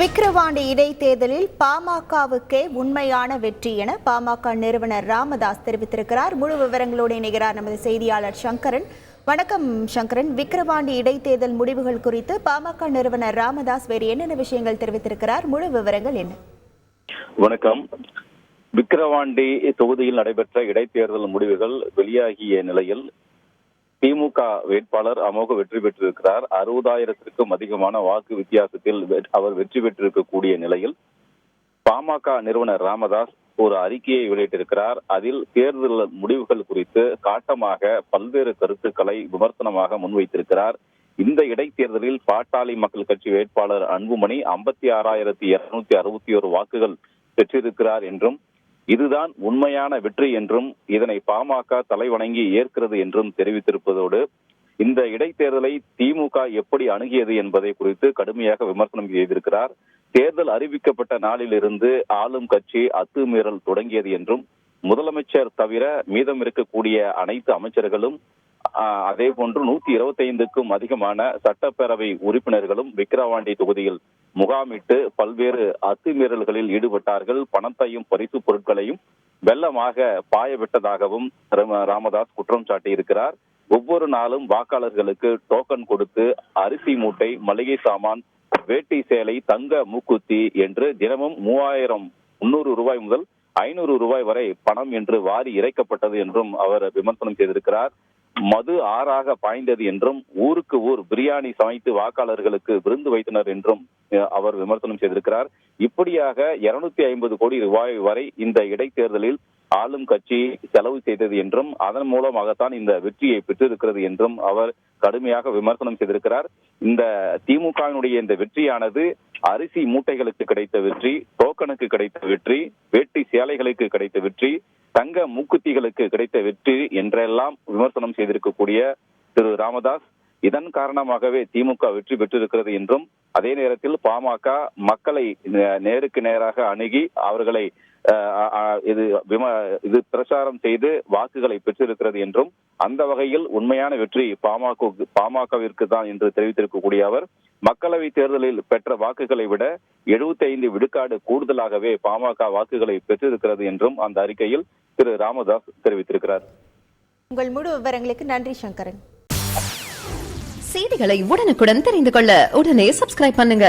விக்கிரவாண்டி இடைத்தேர்தலில் பாமகவுக்கே உண்மையான வெற்றி என பாமக நிறுவனர் ராமதாஸ் தெரிவித்திருக்கிறார். முழு விவரங்களோடு இணைகிறார் நமது செய்தியாளர் சங்கரன். வணக்கம் சங்கரன். விக்கிரவாண்டி இடைத்தேர்தல் முடிவுகள் குறித்து பாமக நிறுவனர் ராமதாஸ் வேறு என்னென்ன விஷயங்கள் தெரிவித்திருக்கிறார்? முழு விவரங்கள் என்ன? வணக்கம். விக்கிரவாண்டி தொகுதியில் நடைபெற்ற இடைத்தேர்தல் முடிவுகள் வெளியாகிய நிலையில் திமுக வேட்பாளர் அமோக வெற்றி பெற்றிருக்கிறார். அறுபதாயிரத்திற்கும் அதிகமான வாக்கு வித்தியாசத்தில் அவர் வெற்றி பெற்றிருக்கக்கூடிய நிலையில் பாமக நிறுவனர் ராமதாஸ் ஒரு அறிக்கையை வெளியிட்டிருக்கிறார். அதில் தேர்தல் முடிவுகள் குறித்து காட்டமாக பல்வேறு கருத்துக்களை விமர்சனமாக முன்வைத்திருக்கிறார். இந்த இடைத்தேர்தலில் பாட்டாளி மக்கள் கட்சி வேட்பாளர் அன்புமணி ஐம்பத்தி ஆறாயிரத்தி இருநூத்தி அறுபத்தி ஒரு வாக்குகள் பெற்றிருக்கிறார் என்றும் இதுதான் உண்மையான வெற்றி என்றும் இதனை பாமக தலைவணங்கி ஏற்கிறது என்றும் தெரிவித்திருப்பதோடு இந்த இடைத்தேர்தலை திமுக எப்படி அணுகியது என்பதை குறித்து கடுமையாக விமர்சனம் செய்திருக்கிறார். தேர்தல் அறிவிக்கப்பட்ட நாளிலிருந்து ஆளும் கட்சி அத்துமீறல் தொடங்கியது என்றும் முதலமைச்சர் தவிர மீதம் இருக்கக்கூடிய அனைத்து அமைச்சர்களும் அதே போன்று நூத்தி இருபத்தி ஐந்துக்கும் அதிகமான சட்டப்பேரவை உறுப்பினர்களும் விக்கிரவாண்டி தொகுதியில் முகாமிட்டு பல்வேறு அத்துமீறல்களில் ஈடுபட்டார்கள். பணத்தையும் பரிசு பொருட்களையும் வெள்ளமாக பாயவிட்டதாகவும் ராமதாஸ் குற்றம் சாட்டியிருக்கிறார். ஒவ்வொரு நாளும் வாக்காளர்களுக்கு டோக்கன் கொடுத்து அரிசி மூட்டை மளிகை சாமான் வேட்டி சேலை தங்க மூக்குத்தி என்று தினமும் மூவாயிரம் முன்னூறு ரூபாய் முதல் ஐநூறு ரூபாய் வரை பணம் என்று வாரி இறைக்கப்பட்டது என்றும் அவர் விமர்சனம் செய்திருக்கிறார். மது ஆறாக பாய்ந்தது என்றும் ஊருக்கு ஊர் பிரியாணி சமைத்து வாக்காளர்களுக்கு விருந்து வைத்தனர் என்றும் அவர் விமர்சனம் செய்திருக்கிறார். இப்படியாக இருநூத்தி ஐம்பது கோடி ரூபாய் வரை இந்த இடைத்தேர்தலில் ஆளும் கட்சி செலவு செய்தது என்றும் அதன் மூலமாகத்தான் இந்த வெற்றியை பெற்றிருக்கிறது என்றும் அவர் கடுமையாக விமர்சனம் செய்திருக்கிறார். இந்த திமுகவினுடைய இந்த வெற்றியானது அரிசி மூட்டைகளுக்கு கிடைத்த வெற்றி டோக்கனுக்கு கிடைத்த வெற்றி வேட்டி சேலைகளுக்கு கிடைத்த வெற்றி தங்க மூக்குத்திகளுக்கு கிடைத்த வெற்றி என்றெல்லாம் விமர்சனம் செய்திருக்கக்கூடிய திரு ராமதாஸ். இதன் காரணமாகவே திமுக வெற்றி பெற்றிருக்கிறது என்றும் அதே நேரத்தில் பாமக மக்களை நே- நேருக்கு நேராக அணுகி அவர்களை இது விம இது பிரச்சாரம் செய்து வாக்குகளை பெற்றிருக்கிறது என்றும் அந்த வகையில் உண்மையான வெற்றி பாமக பாமகவிற்கு தான் என்று தெரிவித்திருக்கக்கூடிய அவர் மக்களவை தேர்தலில் பெற்ற வாக்குகளை விட 75 ஐந்து விழுக்காடு கூடுதலாகவே பாமக வாக்குகளை பெற்றிருக்கிறது என்றும் அந்த அறிக்கையில் திரு ராமதாஸ் தெரிவித்திருக்கிறார். உங்கள் முழு விவரங்களுக்கு நன்றி சங்கரன். செய்திகளை உடனுக்குடன் தெரிந்து கொள்ள உடனே சப்ஸ்கிரைப் பண்ணுங்க.